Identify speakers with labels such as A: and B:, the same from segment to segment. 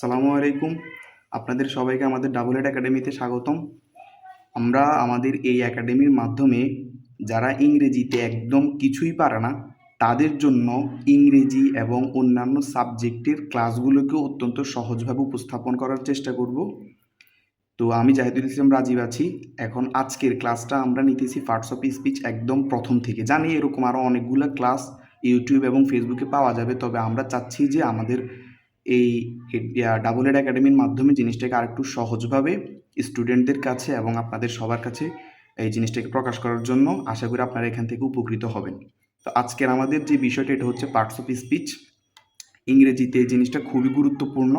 A: সালামু আলাইকুম। আপনাদের সবাইকে আমাদের ডাবল হেড একাডেমিতে স্বাগতম। আমরা আমাদের এই একাডেমির মাধ্যমে যারা ইংরেজিতে একদম কিছুই পারে না, তাদের জন্য ইংরেজি এবং অন্যান্য সাবজেক্টের ক্লাসগুলোকে অত্যন্ত সহজভাবে উপস্থাপন করার চেষ্টা করব। তো আমি জাহিদুল ইসলাম রাজীব আছি। এখন আজকের ক্লাসটা আমরা নিতেছি পার্টস অফ স্পিচ একদম প্রথম থেকে। জানি এরকম আরও অনেকগুলো ক্লাস ইউটিউব এবং ফেসবুকে পাওয়া যাবে, তবে আমরা চাচ্ছি যে আমাদের এই ডাবল এড একাডেমির মাধ্যমে জিনিসটাকে আরেকটু সহজভাবে স্টুডেন্টদের কাছে এবং আপনাদের সবার কাছে এই জিনিসটাকে প্রকাশ করার জন্য আশা করি আপনারা এখান থেকে উপকৃত হবেন। তো আজকের আমাদের যে বিষয়টা, এটা হচ্ছে পার্টস অফ স্পিচ ইংরেজিতে এই জিনিসটা খুবই গুরুত্বপূর্ণ।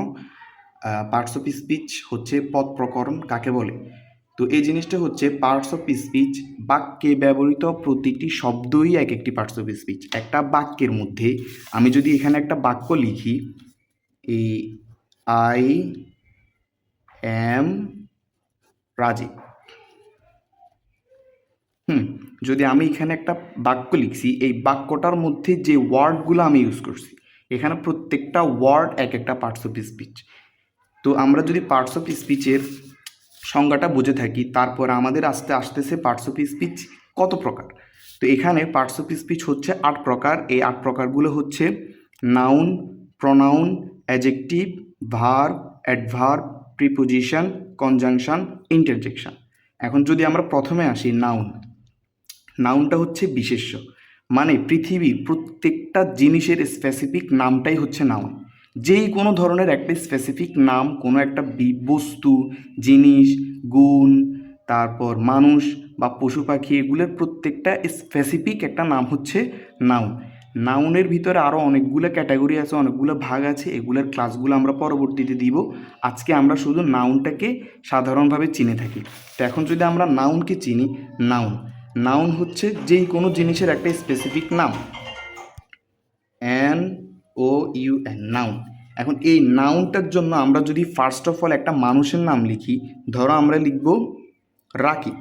A: পার্টস অফ স্পিচ হচ্ছে পদ প্রকরণ কাকে বলে? তো এই জিনিসটা হচ্ছে পার্টস অফ স্পিচ বাক্যে ব্যবহৃত প্রতিটি শব্দই এক একটি পার্টস অফ স্পিচ একটা বাক্যের মধ্যে আমি যদি এখানে একটা বাক্য লিখি এই আই, এম রাজীব হুম, যদি আমি এখানে একটা বাক্য লিখছি, এই বাক্যটার মধ্যে যে ওয়ার্ডগুলো আমি ইউজ করছি, এখানে প্রত্যেকটা ওয়ার্ড এক একটা পার্টস অফ স্পিচ। তো আমরা যদি পার্টস অফ স্পিচের সংজ্ঞাটা বুঝে থাকি, তারপর আমাদের আস্তে আসতেছে পার্টস অফ স্পিচ কত প্রকার? তো এখানে পার্টস অফ স্পিচ হচ্ছে আট প্রকার। এই আট প্রকারগুলো হচ্ছে নাউন, প্রনাউন অ্যাজেক্টিভ ভার অ্যাডভার প্রিপোজিশন কনজাংশন ইন্টারজেকশন এখন যদি আমরা প্রথমে আসি নাউন নাউনটা হচ্ছে বিশেষ্য। মানে পৃথিবীর প্রত্যেকটা জিনিসের স্পেসিফিক নামটাই হচ্ছে নাউন যেই কোনো ধরনের একটা স্পেসিফিক নাম, কোনো একটা বস্তু, জিনিস, গুণ, তারপর মানুষ বা পশু পাখি, এগুলোর প্রত্যেকটা স্পেসিফিক একটা নাম হচ্ছে নাউন নাউনের ভিতরে আরও অনেকগুলো ক্যাটাগরি আছে, অনেকগুলো ভাগ আছে, এগুলোর ক্লাসগুলো আমরা পরবর্তীতে দিব। আজকে আমরা শুধু নাউনটাকে সাধারণভাবে চিনে থাকি। তো এখন যদি আমরা নাউনকে চিনি নাউন নাউন হচ্ছে যেই কোনো জিনিসের একটা স্পেসিফিক নাম N O U N noun এখন এই নাউনটার জন্য আমরা যদি ফার্স্ট অফ অল একটা মানুষের নাম লিখি, ধরো আমরা লিখব রাকিব।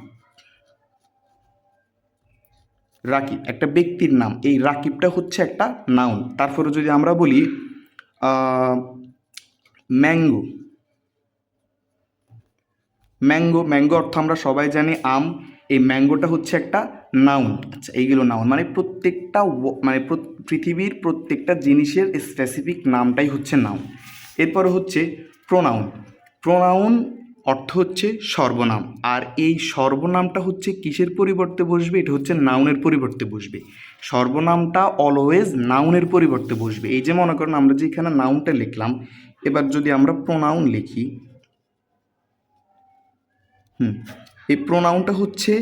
A: রাকিব, একটা ব্যক্তির নাম। এই রাকিবটা হচ্ছে একটা নাউন তারপরে যদি আমরা বলি ম্যাঙ্গো ম্যাঙ্গো ম্যাঙ্গো অর্থ আমরা সবাই জানি আম। এই ম্যাঙ্গোটা হচ্ছে একটা নাউন আচ্ছা এইগুলো নাউন মানে প্রত্যেকটা মানে পৃথিবীর প্রত্যেকটা জিনিসের স্পেসিফিক নামটাই হচ্ছে নাউন এরপরে হচ্ছে প্রোনাউন প্রোনাউন অর্থ হচ্ছে সর্বনাম। আর এই সর্বনামটা হচ্ছে কিসের পরিবর্তে বসবে? এটা হচ্ছে নাউনের পরিবর্তে বসবে। সর্বনামটা অলওয়েজ নাউনের পরিবর্তে বসবে। এই যে মনে করেন আমরা যে এখানে নাউনটা লিখলাম, এবার যদি আমরা প্রোনাউন লিখি, হুম, এই প্রোনাউনটা হচ্ছে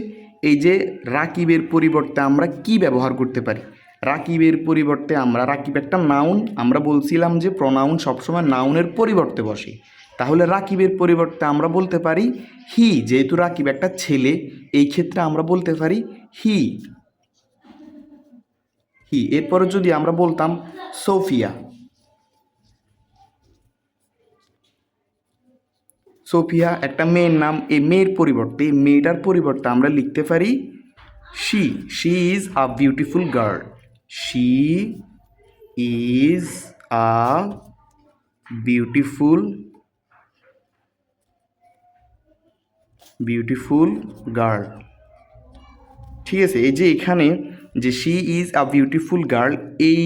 A: এই যে রাকিবের পরিবর্তে আমরা কি ব্যবহার করতে পারি? রাকিবের পরিবর্তে আমরা, রাকিব একটা নাউন আমরা বলছিলাম যে প্রোনাউন সবসময় নাউনের পরিবর্তে বসে। তাহলে রাকিবের পরিবর্তে আমরা বলতে পারি, হি, যেহেতু রাকিব একটা ছেলে, এই ক্ষেত্রে আমরা বলতে পারি, হি। হি, এরপরে যদি আমরা বলতাম, সোফিয়া। সোফিয়া একটা মেয়ের নাম, এই মেয়ের পরিবর্তে মেয়েটার পরিবর্তে আমরা লিখতে পারি, she she is a beautiful girl. She is a beautiful beautiful girl ঠিক আছে, এই যে এখানে যে she is a beautiful girl এই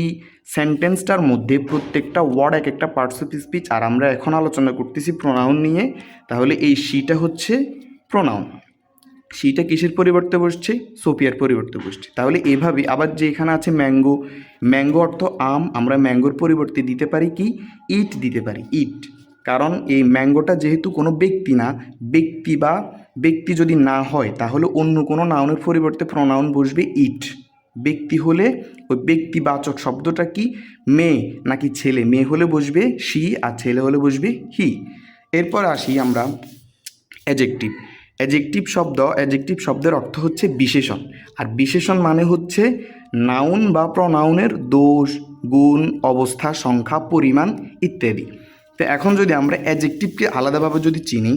A: সেন্টেন্সটার মধ্যে প্রত্যেকটা ওয়ার্ড এক একটা পার্টস অফ স্পিচ আর আমরা এখন আলোচনা করতেছি প্রোনাউন নিয়ে, তাহলে এই শিটা হচ্ছে প্রোনাউন শিটা কিসের পরিবর্তে বসছে? সোপিয়ার পরিবর্তে বসছে। তাহলে এভাবে, আবার যে এখানে আছে ম্যাঙ্গো ম্যাঙ্গো অর্থ আম, আমরা ম্যাঙ্গোর পরিবর্তে দিতে পারি কি? ইট দিতে পারি ইট কারণ এই ম্যাঙ্গোটা যেহেতু কোনো ব্যক্তি না, ব্যক্তি বা ব্যক্তি যদি না হয়, তাহলে অন্য কোনো নাউনের পরিবর্তে প্রনাউন বসবে ইট ব্যক্তি হলে ওই ব্যক্তিবাচক শব্দটা কি? মেয়ে নাকি ছেলে? মেয়ে হলে বসবে শি আর ছেলে হলে বসবে হি এরপর আসি আমরা অ্যাজেক্টিভ অ্যাজেক্টিভ শব্দ অ্যাজেক্টিভ শব্দের অর্থ হচ্ছে বিশেষণ। আর বিশেষণ মানে হচ্ছে নাউন বা প্রনাউনের দোষ, গুণ, অবস্থা, সংখ্যা, পরিমাণ ইত্যাদি। তো এখন যদি আমরা অ্যাজেক্টিভকে আলাদাভাবে যদি চিনি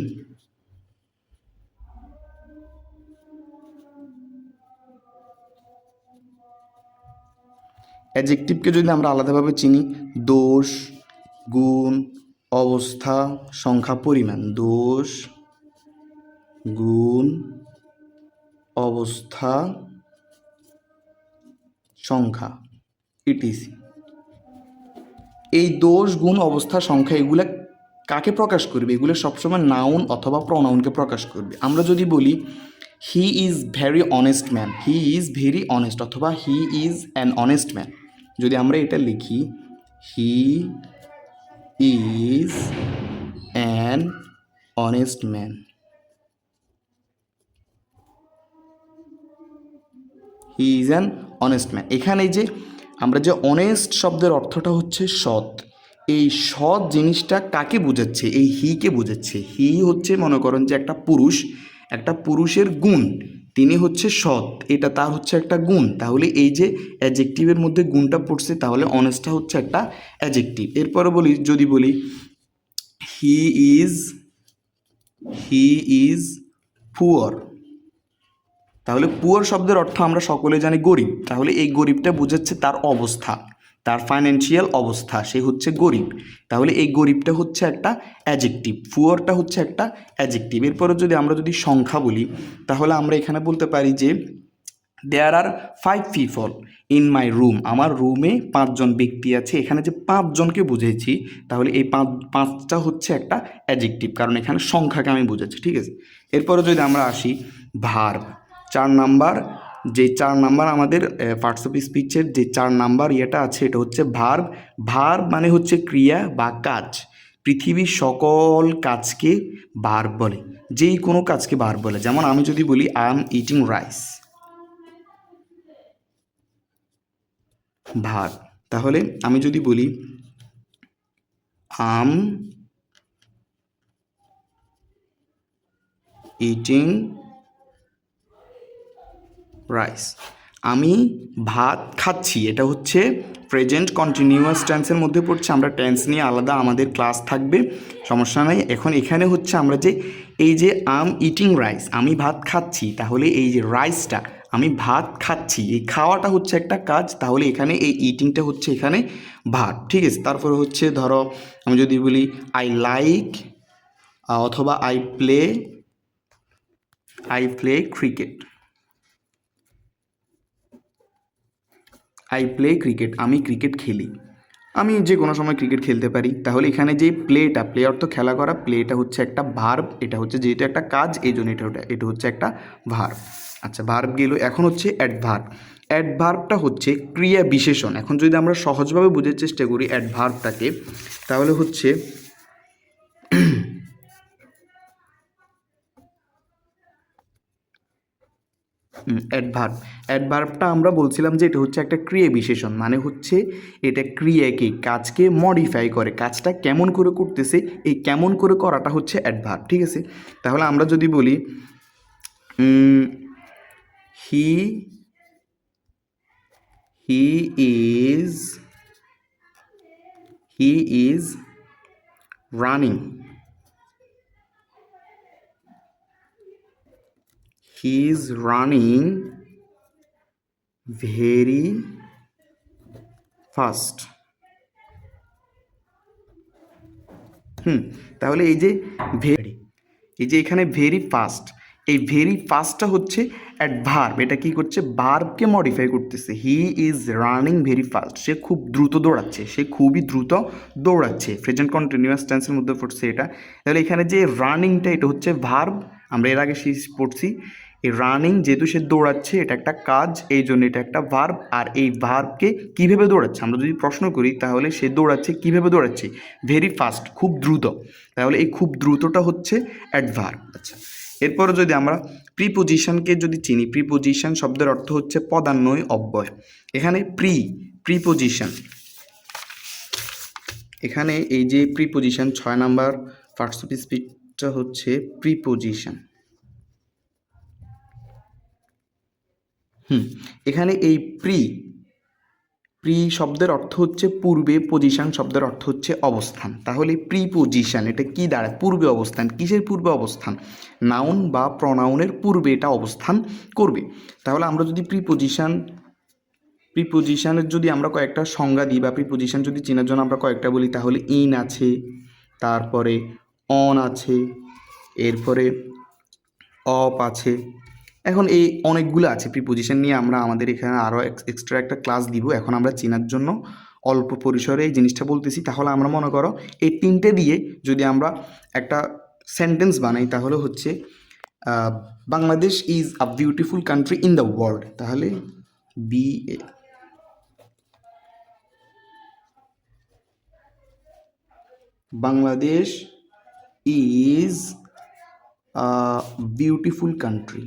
A: অ্যাজেক্টিভকে যদি আমরা আলাদাভাবে চিনি, দোষ, গুণ, অবস্থা, সংখ্যা, পরিমাণ। দোষ, গুণ, অবস্থা, সংখ্যা ইটিসি এই দোষ, গুণ, অবস্থা, সংখ্যা এগুলা কাকে প্রকাশ করবে? এগুলো সবসময় নাউন অথবা প্রনাউনকে প্রকাশ করবে। আমরা যদি বলি he is very honest man he is very honest অথবা he is an honest man যদি আমরা এটা লিখি he is an honest man he is an honest man এখানে যে আমরা যে অনেস্ট শব্দের অর্থটা হচ্ছে সৎ, এই সৎ জিনিসটা কাকে বোঝাচ্ছে? এই হিকে বোঝাচ্ছে। হি হচ্ছে, মনে করেন যে একটা পুরুষ, একটা পুরুষের গুণ। তিনি হচ্ছে সৎ, এটা তার হচ্ছে একটা গুণ। তাহলে এই যে অ্যাজেক্টিভের মধ্যে গুণটা পড়ছে, তাহলে অনেস্টটা হচ্ছে একটা অ্যাজেক্টিভ এরপরে বলি, যদি বলি he is he is poor তাহলে পুয়ার শব্দের অর্থ আমরা সকলে জানি গরিব। তাহলে এই গরিবটা বোঝাচ্ছে তার অবস্থা। তার ফাইন্যান্সিয়াল অবস্থা, সে হচ্ছে গরিব। তাহলে এই গরিবটা হচ্ছে একটা অ্যাজেক্টিভ পুয়ারটা হচ্ছে একটা অ্যাজেক্টিভ এরপরে যদি আমরা যদি সংখ্যা বলি, তাহলে আমরা এখানে বলতে পারি যে there are five people in my room আমার রুমে পাঁচজন ব্যক্তি আছে। এখানে যে পাঁচজনকে বুঝেছি, তাহলে এই পাঁচ, পাঁচটা হচ্ছে একটা অ্যাজেক্টিভ কারণ এখানে সংখ্যাকে আমি বুঝাচ্ছি ঠিক আছে? এরপরে যদি আমরা আসি ভার্ব চার নাম্বার যে চার নাম্বার আমাদের পার্টস অফ স্পিচের যে চার নাম্বার ইয়েটা আছে, এটা হচ্ছে ভার্ব ভার্ব মানে হচ্ছে ক্রিয়া বা কাজ। পৃথিবীর সকল কাজকে ভার্ব বলে। যেই কোনো কাজকে ভার্ব বলে। যেমন আমি যদি বলি I am eating rice verb তাহলে আমি যদি বলি আম ইটিং রাইস আমি ভাত খাচ্ছি, এটা হচ্ছে প্রেজেন্ট কন্টিনিউয়াস টেন্সের মধ্যে পড়ছে, আমরা টেন্স নিয়ে আলাদা আমাদের ক্লাস থাকবে, সমস্যা নাই। এখন এখানে হচ্ছে আমরা যে, এই যে আম ইটিং রাইস আমি ভাত খাচ্ছি, তাহলে এই যে রাইসটা আমি ভাত খাচ্ছি, এই খাওয়াটা হচ্ছে একটা কাজ, তাহলে এখানে এই ইটিংটা হচ্ছে এখানে ভাত, ঠিক আছে? তারপরে হচ্ছে ধরো, আমি যদি বলি আই লাইক অথবা I play I play cricket I play cricket আমি ক্রিকেট খেলি। আমি যে কোনো সময় ক্রিকেট খেলতে পারি। তাহলে এখানে যে প্লেটা প্লে অর্থ খেলা করা প্লেটা হচ্ছে একটা ভার্ব এটা হচ্ছে যেহেতু একটা কাজ, এই জন্য এটা ওটা, এটা হচ্ছে একটা ভার্ব আচ্ছা ভার্ব গেল, এখন হচ্ছে অ্যাডভার্ব অ্যাডভার্বটা হচ্ছে ক্রিয়া বিশেষণ। এখন যদি আমরা সহজভাবে বোঝার চেষ্টা করি অ্যাডভার্বটাকে তাহলে হচ্ছে অ্যাডভার্ব অ্যাডভার্বটা আমরা বলছিলাম যে এটা হচ্ছে একটা ক্রিয়া বিশেষণ মানে হচ্ছে এটা ক্রিয়াকে, কাজকে মডিফাই করে, কাজটা কেমন করে করতেছে, এই কেমন করে করাটা হচ্ছে অ্যাডভার্ব ঠিক আছে? তাহলে আমরা যদি বলি he he is he is running he is running very fast hmm, তাহলে এই যে ভেরি এই যে এখানে ভেরি ফাস্ট এই ভেরি ফাস্টটা হচ্ছে অ্যাডভার্ব এটা কি করছে? ভার্বকে মডিফাই করতেছে। He is running very fast সে খুব দ্রুত দৌড়াচ্ছে, সে খুবই দ্রুত দৌড়াচ্ছে। প্রেজেন্ট কন্টিনিউয়াস টেন্সের মধ্যে পড়ছে এটা। তাহলে এখানে যে রানিংটা এটা হচ্ছে ভার্ব আমরা এর আগে পড়ছি। এই রানিং যেহেতু সে দৌড়াচ্ছে, এটা একটা কাজ, এই জন্য এটা একটা ভার্ব আর এই ভার্বকে কীভাবে দৌড়াচ্ছে? আমরা যদি প্রশ্ন করি, তাহলে সে দৌড়াচ্ছে, কীভাবে দৌড়াচ্ছে? ভেরি ফাস্ট খুব দ্রুত। তাহলে এই খুব দ্রুতটা হচ্ছে অ্যাডভার্ব আচ্ছা এরপরে যদি আমরা প্রিপোজিশনকে যদি চিনি প্রিপোজিশন শব্দের অর্থ হচ্ছে পদান্বয়, অব্যয়। এখানে প্রি প্রিপোজিশন এখানে এই যে প্রিপোজিশন ছয় নাম্বার ফার্স্ট অফ স্পিচটা হচ্ছে প্রিপোজিশন হুম, এখানে এই প্রি প্রি শব্দের অর্থ হচ্ছে পূর্বে পজিশন শব্দের অর্থ হচ্ছে অবস্থান। তাহলে প্রি পজিশন এটা কি দাঁড়ায়? পূর্বে অবস্থান। কিসের পূর্বে অবস্থান? নাউন বা প্রনাউনের পূর্বে এটা অবস্থান করবে। তাহলে আমরা যদি প্রি পজিশন প্রিপোজিশনের যদি আমরা কয়েকটা সংজ্ঞা দিই বা প্রিপোজিশন যদি চেনার জন্য আমরা কয়েকটা বলি, তাহলে ইন আছে, তারপরে অন আছে, এরপরে অফ আছে এখন এই অনেকগুলো আছে প্রিপোজিশন নিয়ে আমরা আমাদের এখানে আরও এক্সট্রা একটা ক্লাস দিব। এখন আমরা চেনার জন্য অল্প পরিসরে এই জিনিসটা বলতেছি। তাহলে আমরা মনে করো এই তিনটে দিয়ে যদি আমরা একটা সেন্টেন্স বানাই, তাহলে হচ্ছে Bangladesh is a beautiful country in the world তাহলে B Bangladesh is beautiful country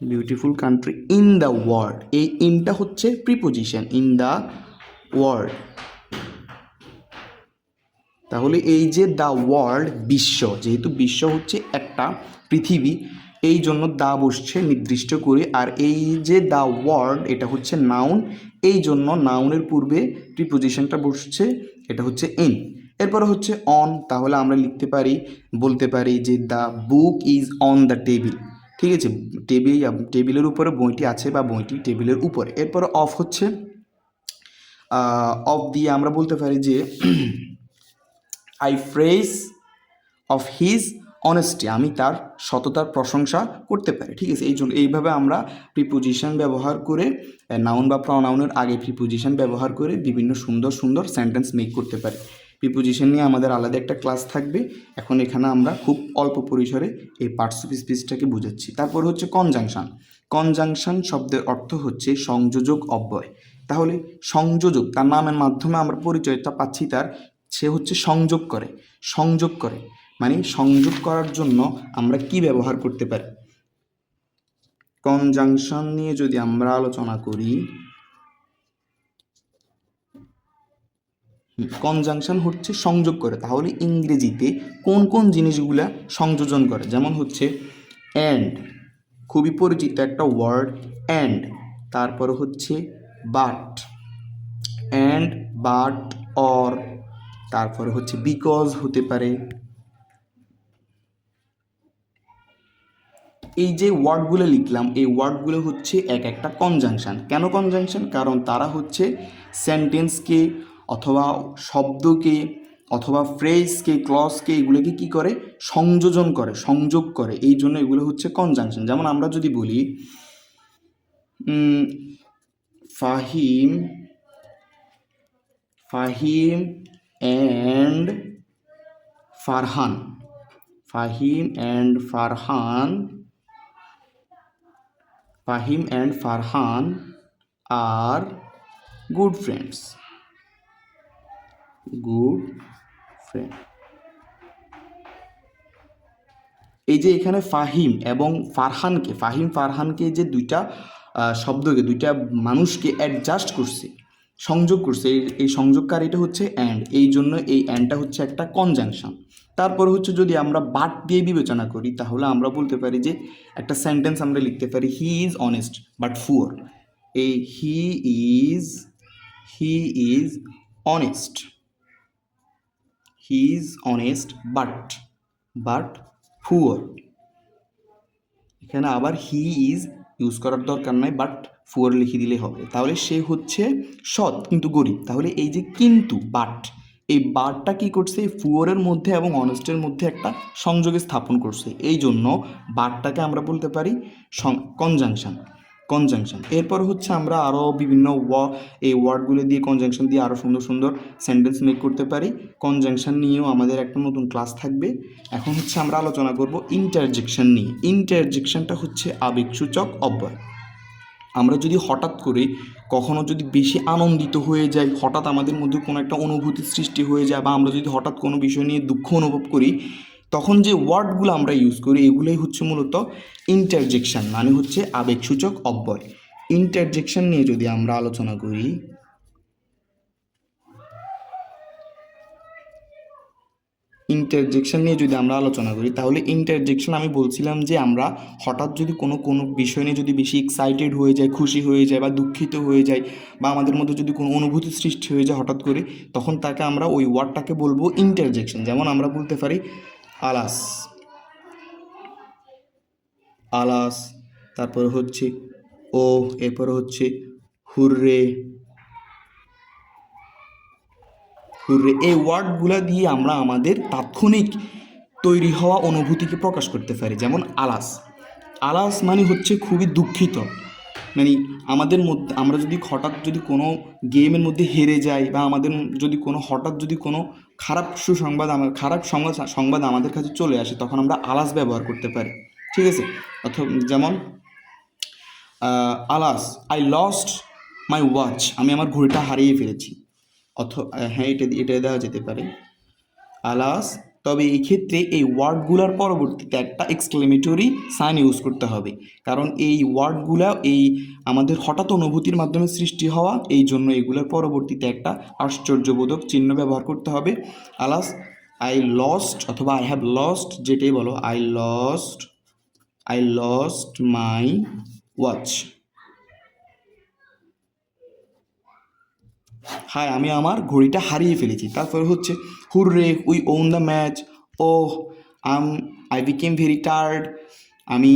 A: beautiful country in the world এই ইনটা হচ্ছে প্রিপোজিশন ইন দ্য ওয়ার্ল্ড তাহলে এই যে দ্য ওয়ার্ল্ড বিশ্ব, যেহেতু বিশ্ব হচ্ছে একটা পৃথিবী, এই জন্য দা বসছে নির্দিষ্ট করে, আর এই যে দ্য ওয়ার্ল্ড এটা হচ্ছে নাউন এই জন্য নাউনের পূর্বে প্রিপোজিশনটা বসছে, এটা হচ্ছে ইন এরপরে হচ্ছে অন তাহলে আমরা লিখতে পারি, বলতে পারি যে the book is on the table ঠিক আছে? টেবিল টেবিলের উপরে বইটি আছে বা বইটি টেবিলের উপরে। এরপরে অফ হচ্ছে। অফ দিয়ে আমরা বলতে পারি যে I praise of his honesty আমি তার সততার প্রশংসা করতে পারি। ঠিক আছে? এই জন্য এইভাবে আমরা প্রিপোজিশন ব্যবহার করে নাউন বা প্রনাউনের আগে প্রিপোজিশন ব্যবহার করে বিভিন্ন সুন্দর সুন্দর সেন্টেন্স মেক করতে পারি। প্রিপোজিশন নিয়ে আমাদের আলাদা একটা ক্লাস থাকবে। এখন এখানে আমরা খুব অল্প পরিসরে এই পার্টস অফ স্পিচটাকে বুঝাচ্ছি। তারপর হচ্ছে কনজাংশন কনজাংশন শব্দের অর্থ হচ্ছে সংযোজক অব্যয়। তাহলে সংযোজক, তার নামের মাধ্যমে আমরা পরিচয়টা পাচ্ছি তার, সে হচ্ছে সংযোগ করে। সংযোগ করে। মানে সংযোগ করার জন্য আমরা কি ব্যবহার করতে পারি? কনজাংশন নিয়ে যদি আমরা আলোচনা করি কনজাংশন হচ্ছে সংযোগ করে। তাহলে ইংরেজিতে কোন কোন জিনিসগুলা সংযোজন করে? যেমন হচ্ছে অ্যান্ড খুবই পরিচিত একটা ওয়ার্ড অ্যান্ড তারপর হচ্ছে বাট অ্যান্ড বাট অর তারপরে হচ্ছে বিকজ হতে পারে। এই যে ওয়ার্ডগুলো লিখলাম, এই ওয়ার্ডগুলো হচ্ছে এক একটা কনজাংশন কেন কনজাংশন কারণ তারা হচ্ছে সেন্টেন্সকে অথবা শব্দকে অথবা ফ্রেজকে ক্লসকে এগুলোকে কি করে? সংযোজন করে, সংযোগ করে। এই জন্য এগুলো হচ্ছে কনজাংশন যেমন আমরা যদি বলি Fahim Fahim and Farhan. Fahim and Farhan, Fahim and Farhan are good friends good friend এই যে এখানে ফাহিম এবং ফারহানকে, ফাহিম ফারহানকে যে দুইটা শব্দকে, দুইটা মানুষকে অ্যাডজাস্ট করছে, সংযোগ করছে, এই- সংযোগকারীটা হচ্ছে অ্যান্ড এই জন্য এই অ্যান্ডটা হচ্ছে একটা কনজাংশন তারপর হচ্ছে যদি আমরা বাট দিয়ে বিবেচনা করি, তাহলে আমরা বলতে পারি যে একটা সেন্টেন্স আমরা লিখতে পারি he is honest but poor এই he is he is honest he is honest but but poor এখানে আবার হি ইজ ইউজ করার দরকার নাই বাট ফুয়ার লিখে দিলে হবে। তাহলে সে হচ্ছে সৎ, কিন্তু গরিব। তাহলে এই যে কিন্তু বাট এই বাটটা কি করছে? এই ফুয়ারের মধ্যে এবং অনেস্টের মধ্যে একটা সংযোগে স্থাপন করছে। এই জন্য বাটটাকে আমরা বলতে পারি কনজাংশন কনজাংশন এরপর হচ্ছে আমরা আরও বিভিন্ন ওয়া এই ওয়ার্ডগুলো দিয়ে কনজাংশন দিয়ে আরও সুন্দর সুন্দর সেন্টেন্স মেক করতে পারি। কনজাংশন নিয়েও আমাদের একটা নতুন ক্লাস থাকবে। এখন হচ্ছে আমরা আলোচনা করব ইন্টারজেকশন নিয়ে। ইন্টারজেকশনটা হচ্ছে আবেগসূচক অব্যয়। আমরা যদি হঠাৎ করে কখনো যদি বেশি আনন্দিত হয়ে যাই, হঠাৎ আমাদের মধ্যে কোনো একটা অনুভূতি সৃষ্টি হয়ে যায় বা আমরা যদি হঠাৎ কোনো বিষয় নিয়ে দুঃখ অনুভব করি তখন যে ওয়ার্ডগুলো আমরা ইউজ করি, এগুলোই হচ্ছে মূলত ইন্টারজেকশান মানে হচ্ছে আবেগসূচক অব্যয়। ইন্টারজেকশন নিয়ে যদি আমরা আলোচনা করি ইন্টারজেকশন নিয়ে যদি আমরা আলোচনা করি, তাহলে ইন্টারজেকশন আমি বলছিলাম যে আমরা হঠাৎ যদি কোনো কোনো বিষয় নিয়ে যদি বেশি এক্সাইটেড হয়ে যায় খুশি হয়ে যায় বা দুঃখিত হয়ে যায় বা আমাদের মধ্যে যদি কোনো অনুভূতি সৃষ্টি হয়ে যায় হঠাৎ করে, তখন তাকে আমরা ওই ওয়ার্ডটাকে বলব ইন্টারজেকশন যেমন আমরা বলতে পারি আলাস। আলাস, তারপর হচ্ছে ও, এরপর হচ্ছে হুররে। হুররে, এই ওয়ার্ডগুলা দিয়ে আমরা আমাদের তাৎক্ষণিক তৈরি হওয়া অনুভূতিকে প্রকাশ করতে পারি, যেমন আলাস। আলাস মানে হচ্ছে খুবই দুঃখিত। মানে আমাদের মধ্যে, আমরা যদি হঠাৎ যদি কোনো গেমের মধ্যে হেরে যাই বা আমাদের যদি কোনো, হঠাৎ যদি কোনো খারাপ সুসংবাদ আমার খারাপ সংবাদ সংবাদ আমাদের কাছে চলে আসে, তখন আমরা আলাস ব্যবহার করতে পারি। ঠিক আছে? অথবা, যেমন alas I lost my watch আমি আমার ঘড়িটা হারিয়ে ফেলেছি। অথ হ্যাঁ এটা এটা দেওয়া যেতে পারে। আলাস তবে এই ক্ষেত্রে এই ওয়ার্ডগুলোর পরবর্তীতে একটা এক্সক্লেমেটরি সাইন ইউজ করতে হবে। কারণ এই ওয়ার্ডগুলা, এই আমাদের হঠাৎ অনুভূতির মাধ্যমে সৃষ্টি হওয়া, এই জন্য এগুলোর পরবর্তীতে একটা আশ্চর্যবোধক চিহ্ন ব্যবহার করতে হবে। আলাস আই লস্ট অথবা আই হ্যাভ লস্ট যেটাই বলো I lost I lost my watch high আমি আমার ঘড়িটা হারিয়ে ফেলেছি। তারপর হচ্ছে hurray we won the match oh um I became very tired আমি,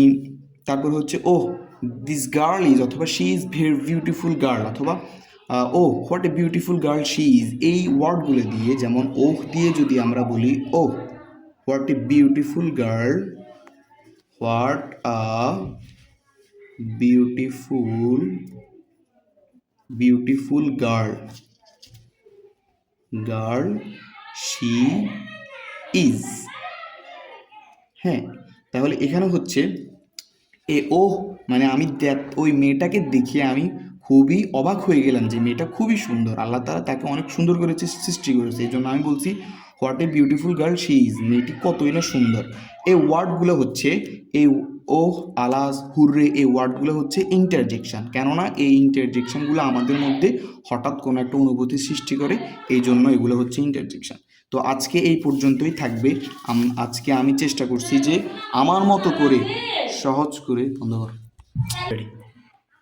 A: তারপর হচ্ছে ও দিস গার্ল ইজ অথবা she is very beautiful girl অথবা ও what a beautiful girl she is এই ওয়ার্ডগুলো দিয়ে, যেমন ওহ দিয়ে যদি আমরা বলি ও what a beautiful girl what a beautiful beautiful girl girl she is হ্যাঁ তাহলে এখানে হচ্ছে এ ও মানে আমি ওই মেয়েটাকে দেখে আমি খুবই অবাক হয়ে গেলাম যে মেয়েটা খুবই সুন্দর। আল্লাহ তালা তাকে অনেক সুন্দর করেছে সৃষ্টি করেছে। এই জন্য আমি বলছি what a beautiful girl she is মেয়েটি কতই না সুন্দর। এই ওয়ার্ডগুলো হচ্ছে, এই ও আলাস হুররে এই ওয়ার্ডগুলো হচ্ছে ইন্টারজেকশন কেননা এই ইন্টারজেকশনগুলো আমাদের মধ্যে হঠাৎ কোনো একটা অনুভূতি সৃষ্টি করে, এই জন্য এগুলো হচ্ছে ইন্টারজেকশন তো আজকে এই পর্যন্তই থাকবে। আজকে আমি চেষ্টা করছি যে আমার মতো করে, সহজ করে কর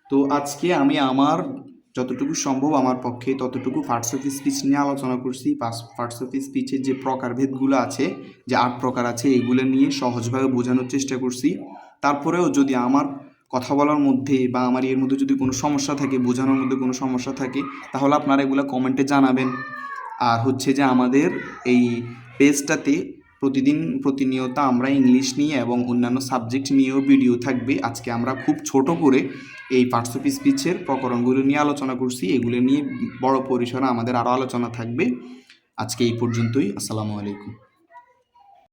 A: তো আজকে আমি আমার যতটুকু সম্ভব আমার পক্ষে ততটুকু পার্টস অফ স্পিচ নিয়ে আলোচনা করছি। পার্টস অফ স্পিচের যে প্রকারভেদগুলো আছে, যে আট প্রকার আছে, এগুলো নিয়ে সহজভাবে বোঝানোর চেষ্টা করছি। তারপরেও যদি আমার কথা বলার মধ্যে বা আমার এর মধ্যে যদি কোনো সমস্যা থাকে, বোঝানোর মধ্যে কোনো সমস্যা থাকে, তাহলে আপনারা এগুলো কমেন্টে জানাবেন। আর হচ্ছে যে আমাদের এই পেজটাতে প্রতিদিন প্রতিনিয়ত আমরা ইংলিশ নিয়ে এবং অন্যান্য সাবজেক্ট নিয়েও ভিডিও থাকবে। আজকে আমরা খুব ছোট করে এই পার্টস অফ স্পিচের প্রকরণগুলো নিয়ে আলোচনা করছি। এগুলো নিয়ে বড় পরিসরে আমাদের আরও আলোচনা থাকবে। আজকে এই পর্যন্তই। আসসালামু আলাইকুম।